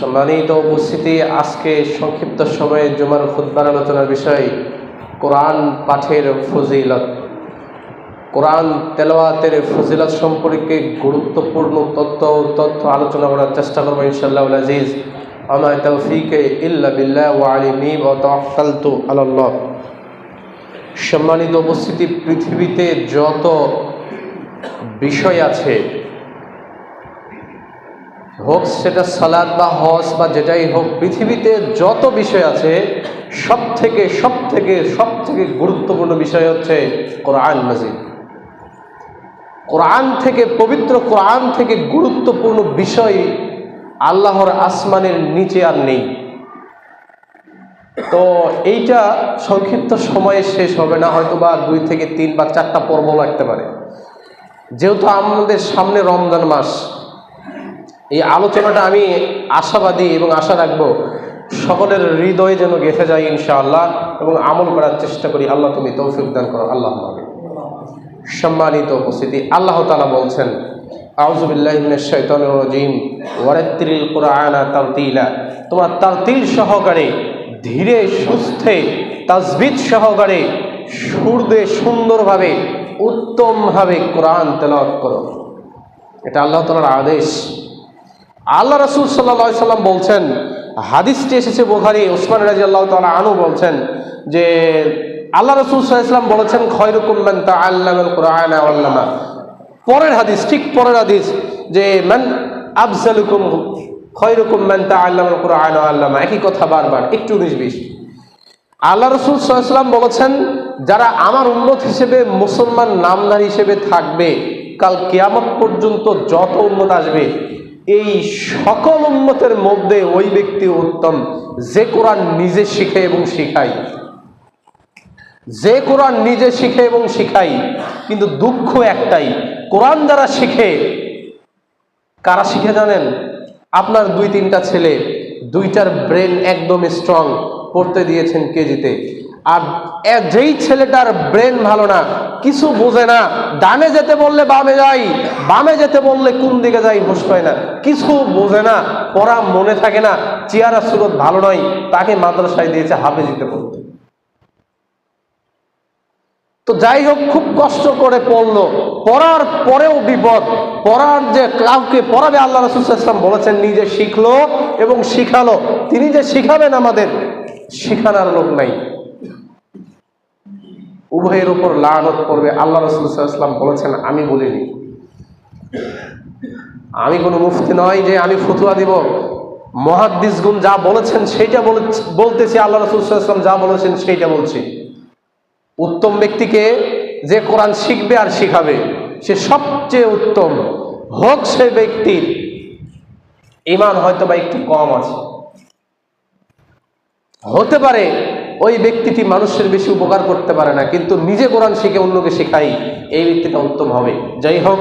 সম্মানিত উপস্থিতি, আজকে সংক্ষিপ্ত সময়ে জুমার খুদ্বার আলোচনার বিষয় কোরআন পাঠের ফজিলত। কোরআন তেলাওয়াতের ফজিলত সম্পর্কে গুরুত্বপূর্ণ তথ্য তথ্য আলোচনা করার চেষ্টা করব ইনশাল্লাহ আজিজ। আমার তৌফিকে ইল্লা বিল্লাহ ওয়া আলিমি ও তাওয়াক্কালতু আলাল্লাহ। সম্মানিত উপস্থিতি, পৃথিবীতে যত বিষয় আছে হোক সেটা সালাদ বা হজ বা যেটাই হোক, পৃথিবীতে যত বিষয় আছে সব থেকে সব থেকে সব থেকে গুরুত্বপূর্ণ বিষয় হচ্ছে কোরআন মাজিদ। কোরআন থেকে পবিত্র কোরআন থেকে গুরুত্বপূর্ণ বিষয় আল্লাহর আসমানের নিচে আর নেই। তো এইটা সংক্ষিপ্ত সময়ে শেষ হবে, না হয়তো বা দুই থেকে তিন বা চারটা পর্ব লাগতে পারে। যেহেতু আমাদের সামনে রমজান মাস এই আলোচনাটা আমি আশাবাদী এবং আশা রাখব সকলের হৃদয়ে যেন গেঁথে যায় ইনশাআল্লাহ এবং আমল করার চেষ্টা করি। আল্লাহ তুমি তৌফিক দান করো। আল্লাহ সম্মানিত উপস্থিতি, আল্লাহ তালা বলছেন আউজুবিল্লাহিম কোরআনা তারতিলা। তোমার তারতিল সহকারে, ধীরে, সুস্থে, তাজবিদ সহকারে, সুরদে, সুন্দরভাবে, উত্তমভাবে কোরআন তেলাওয়াত করো। এটা আল্লাহ তালার আদেশ। আল্লাহ রসুল সাল্লা সাল্লাম বলছেন, হাদিসটি এসেছে বোখারি ওসমান রাজি আল্লাহ তালা আনু বলছেন যে, আল্লাহ রসুল সাল্লাম বলেছেন খয়রুকুম্মান তা আল্লাহ কোরআন পরের হাদিস, ঠিক পরের হাদিস যে, মান আফজালুকুম খয়রুকুম্মান তা আল্লাহ কোরআন আল্লামা। একই কথা বারবার, একটু উনিশ বিশ। আল্লাহ রসুল সাল্লাম বলেছেন, যারা আমার উন্নত হিসেবে মুসলমান নামদার হিসেবে থাকবে, কাল কেয়ামত পর্যন্ত যত উন্নত আসবে এই সকল উন্মতের মধ্যে ওই ব্যক্তি উত্তম। যে কোরআন নিজে শিখে এবং শিখাই যে কোরআন নিজে শিখে এবং শিখাই কিন্তু দুঃখ একটাই, কোরআন যারা শিখে। কারা শিখে জানেন? আপনার দুই তিনটা ছেলে, দুইটার ব্রেন একদম স্ট্রং পড়তে দিয়েছেন কেজিতে। আর যেই ছেলেটার ব্রেন ভালো না, কিছু বোঝে না, ডানে যেতে বললে বামে যাই, বামে যেতে বললে কোন দিকে যাই হুশ পায় না, কিছু বোঝে না, পড়া মনে থাকে না চেয়ারা সুরত ভালো নয়, তাকে মাদ্রাসায় দিয়েছে হাফেজিতে পড়তে। তো যাই হোক, খুব কষ্ট করে পড়ল, পড়ার পরেও বিপদ, পড়ার যে কাউকে পড়াবে আল্লাহ রসুলাম বলেছেন, নিজে শিখলো এবং শিখালো, তিনি যে শিখাবেন আমাদের, শিখানোর লোক নাই। উভয়ের উপর লানত করবে। আল্লাহ রসুলাম বলেছেন, আমি বলিনি। আমি কোনো মুফতি নয় যে আমি ফতুয়া দিব। মহাদ্দিসগুন যা বলেছেন সেইটা বলতেছি, আল্লাহ রসুলাম যা বলেছেন সেইটা বলছি। উত্তম ব্যক্তিকে যে কোরআন শিখবে আর শিখাবে, সে সবচেয়ে উত্তম। হোক সে ব্যক্তির ইমান হয়তো বা একটু কম আছে। হতে পারে ওই ব্যক্তিটি মানুষের বেশি উপকার করতে পারে না, কিন্তু নিজে কোরআন শিখে অন্যকে শেখাই, এই ব্যক্তিটা উত্তম হবে। যাই হোক,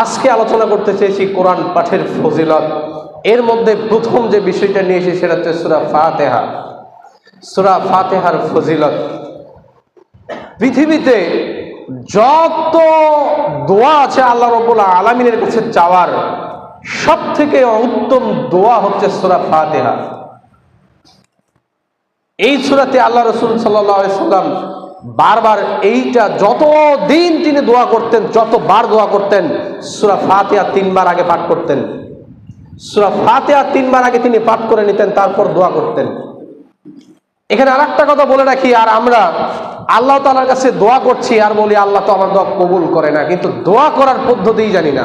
আজকে আলোচনা করতে চেয়েছি কোরআন পাঠের ফজিলত। এর মধ্যে প্রথম যে বিষয়টা নিয়ে সেটা হচ্ছে সুরা ফাতেহা। সুরা ফাতেহার ফজিলত। পৃথিবীতে যত দোয়া আছে আল্লাহ রবুল আলমিনের কাছে চাওয়ার সব থেকে উত্তম দোয়া হচ্ছে সুরা ফাতেহা। এই সুরাতে আল্লাহ রসুল সাল্লাম বারবার এইটা যত দিন তিনি দোয়া করতেন, যতবার দোয়া করতেন, সুরা ফাতেহা তিনবার আগে পাঠ করতেন। সুরা ফাতেহা তিনবার আগে তিনি পাঠ করে নিতেন, তারপর দোয়া করতেন। এখানে আর একটা কথা বলে রাখি, আর আমরা আল্লাহ তালার কাছে দোয়া করছি, আর বলি, আল্লাহ তো আমার দোয়া কবুল করে না। কিন্তু দোয়া করার পদ্ধতিই জানি না।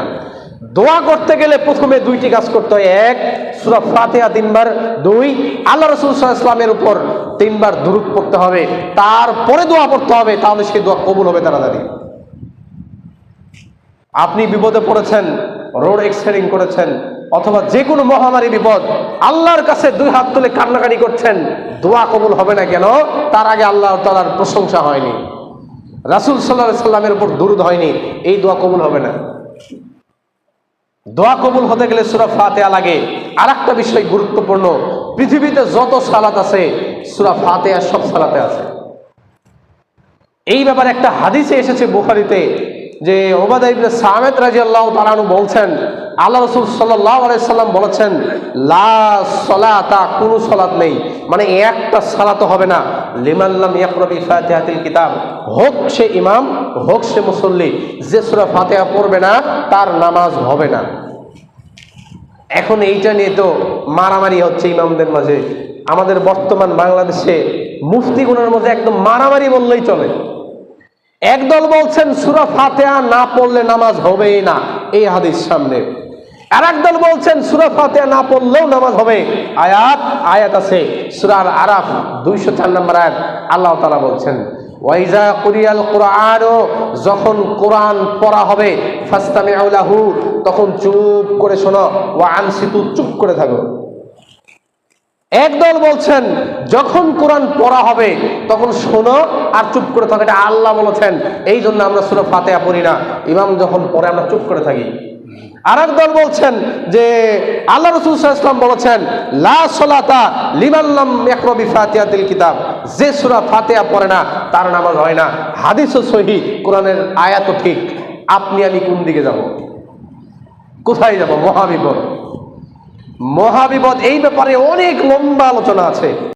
দোয়া করতে গেলে প্রথমে দুইটি কাজ করতে হয়। এক, সুরা ফাতেহা তিনবার। দুই, আল্লাহ রসুল ইসলামের উপর তিনবার দূরত পড়তে হবে। তারপরে দোয়া পড়তে হবে, তাহলে সেই দোয়া কবুল হবে তাড়াতাড়ি। আপনি বিপদে পড়েছেন, রোড এক্সিডেন্ট করেছেন, অথবা যে কোনো মহামারী বিপদ, আল্লাহর কাছে দুই হাত তুলে কান্নাকানি করছেন, দোয়া কবুল হবে না কেন? তার আগে আল্লাহ তালার প্রশংসা হয়নি। রাসুল সাল্লাহ সাল্লামের উপর দুরুদ হয়নি, এই দোয়া কবুল হবে না। দোয়া কবুল হতে গেলে সুরা ফাতেয়া লাগে। আর একটা বিষয় গুরুত্বপূর্ণ, পৃথিবীতে যত সালাত আছে, সুরা ফাতেয়া সব সালাতে আছে। এই ব্যাপারে একটা হাদিসে এসেছে বুখারিতে যে ওবাদা ইবনে সামেদ রাজি আল্লাহ তালানু বলছেন আল্লাহ রসুল সাল্লাম বলেছেন, লা সলাতা কোনো সলাত নেই। মানে একটা সালাতো হবে না। লিমাল্লাম ইয়াকরবি কিতাব। হোক সে ইমাম, হোক সে মুসল্লি, যে সুরা ফাতিহা পড়বে না, তার নামাজ হবে না। এখন এইটা নিয়ে তো মারামারি হচ্ছে ইমামদের মাঝে। আমাদের বর্তমান বাংলাদেশে মুফতিগুলোর মধ্যে একদম মারামারি বললেই চলে। একদল বলছেন, সুরা ফাতেহা না পড়লে নামাজ হবেই না। এই হাদিস সামনে। আর একদল বলছেন, সুরা ফাতেহা না পড়লেও নামাজ হবে। আয়াত আয়াত আছে। সুরার আরাফ দুইশো চার নম্বর আয়াত আল্লাহ তালা বলছেন ওয়াইজা কুরিয়াল কোরআন, যখন কোরআন পড়া হবে তখন চুপ করে শোনো, ওয়া আনসিতু চুপ করে থাকো। একদল বলছেন, যখন কোরআন পড়া হবে, তখন শোনো আর চুপ করে থাকো এটা আল্লাহ বলেছেন। এই জন্য আমরা সুরা ফাতেহা পড়ি না। ইমাম যখন পড়ে, আমরা চুপ করে থাকি। আর দল বলছেন যে আল্লাহ রসুল ইসলাম বলেছেন, লা সলাতা লিমাল্লাম একরবি ফাতিহাতিল কিতাব। যে সুরা ফাতেহা পড়ে না, তার নামাজ হয় না। হাদিসও সহি, কোরআনের আয়াত ঠিক। আপনি, আমি কোন দিকে যাব? কোথায় যাব? মহাবিপদ। মহাবিপদ এই ব্যাপারে অনেক লম্বা আলোচনা আছে।